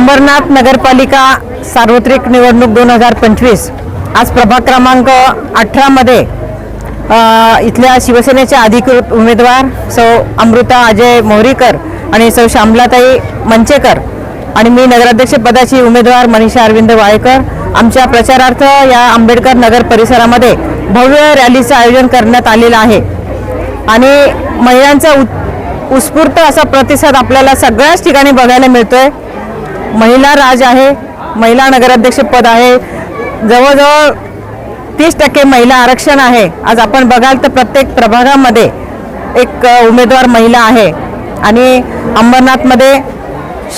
अंबरनाथ नगरपालिका सार्वत्रिक निवडणूक दोन हजार पंचवीस. आज प्रभाग क्रमांक अठरामध्ये इथल्या शिवसेनेच्या अधिकृत उमेदवार सौ अमृता अजय मोहरीकर आणि सौ श्यामलाताई मंचेकर आणि मी नगराध्यक्ष पदाची उमेदवार मनीषा अरविंद वाळेकर आमच्या प्रचारार्थ या आंबेडकर नगर परिसरामध्ये भव्य रॅलीचं आयोजन करण्यात आलेलं आहे. आणि महिलांचा उत उत्स्फूर्त असा प्रतिसाद आपल्याला सगळ्याच ठिकाणी बघायला मिळतोय. महिला राज आहे महिला नगराध्यक्ष पद आहे. जवळजवळ तीस टक्के महिला आरक्षण आहे. आज आपण बघाल तर प्रत्येक प्रभागामध्ये एक उमेदवार महिला आहे. आणि अंबरनाथमध्ये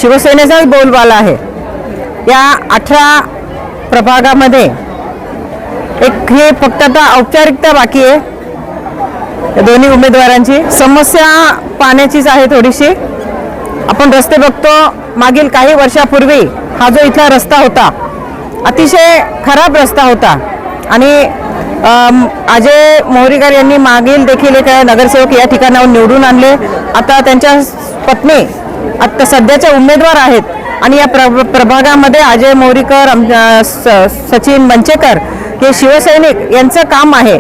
शिवसेनेचाच बोलबाला आहे. या अठरा प्रभागामध्ये एक हे फक्त आता औपचारिकता बाकी आहे. दोन्ही उमेदवारांची समस्या पाण्याचीच आहे थोडीशी. आपण रस्ते बघतो मागील काही वर्षापूर्वी हा जो इथला रस्ता होता अतिशय खराब रस्ता होता. आणि अजय मोहरीकर यांनी मागील देखील एक नगरसेवक या ठिकाणाहून निवडून आणले. आता त्यांच्या पत्नी आता सध्याच्या उमेदवार आहेत. आणि या प्र प्रभागामध्ये अजय मोहरीकर स- सचिन मंचेकर हे शिवसैनिक यांचं काम आहे.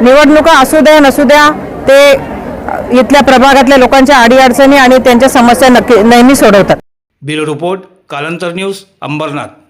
निवडणुका असू द्या नसू द्या ते इथल्या प्रभागातल्या लोकांच्या अडीअडचणी आणि त्यांच्या समस्या नक्की नेहमी सोडवतात. Bureau report Kalantar news Ambernath.